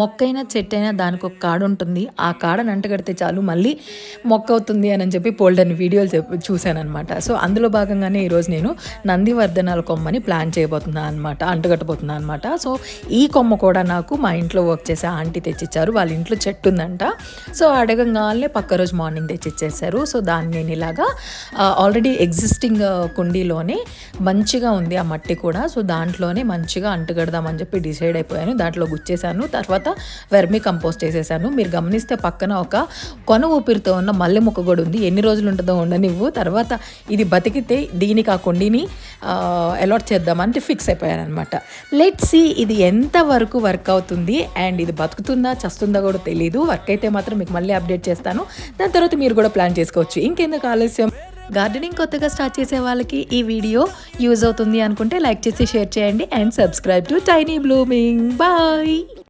మొక్కైనా చెట్టైనా దానికి ఒక కాడ ఉంటుంది. ఆ కాడను అంటగడితే చాలు మళ్ళీ మొక్క అవుతుంది అని చెప్పి పోల్డన్ వీడియోలు చూశాను అనమాట సో అందులో భాగంగానే ఈరోజు నేను నందివర్ధనాల కొమ్మని ప్లాన్ చేయబోతున్నాను అనమాట అంటగట్టబోతున్నాను అనమాట సో ఈ కొమ్మ కూడా నాకు మా ఇంట్లో వర్క్ చేసే ఆంటీ తెచ్చిచ్చారు. వాళ్ళ ఇంట్లో చెట్టు ఉందంట. సో అడగంగానే పక్క రోజు మార్నింగ్ తెచ్చిచ్చేసారు సో దాన్ని నేను ఇలాగా ఆల్రెడీ ఎగ్జిస్టింగ్ కుండీలోనే మంచిగా ఉంది ఆ మట్టి కూడా. సో దాంట్లోనే మంచిగా అంటుగడదామని చెప్పి డిసైడ్ అయిపోయాను. దాంట్లో గుచ్చేసాను తర్వాత వెర్మి కంపోస్ట్ చేసేసాను. మీరు గమనిస్తే పక్కన ఒక కొన ఊపిరితో ఉన్న మల్లె మొక్క కూడా ఉంది. ఎన్ని రోజులు ఉంటుందో ఉండనివ్వు. తర్వాత ఇది బతికితే దీనికి ఆ కొండిని అలాట్ చేద్దామంటే ఫిక్స్ అయిపోయాను అనమాట లెట్ సి ఇది ఎంత వరకు వర్క్ అవుతుంది అండ్ ఇది బతుకుతుందా చస్తుందా కూడా తెలియదు వర్క్ అయితే మాత్రం మీకు మళ్ళీ అప్డేట్ చేస్తాను. దాని తర్వాత మీరు కూడా ప్లాన్ చేసుకోవచ్చు. ఇంకెందుకు ఆలస్యం? గార్డెనింగ్ కొత్తగా స్టార్ట్ చేసే వాళ్ళకి ఈ వీడియో యూజ్ అవుతుంది అనుకుంటే లైక్ చేసి షేర్ చేయండి and subscribe to tiny blooming boy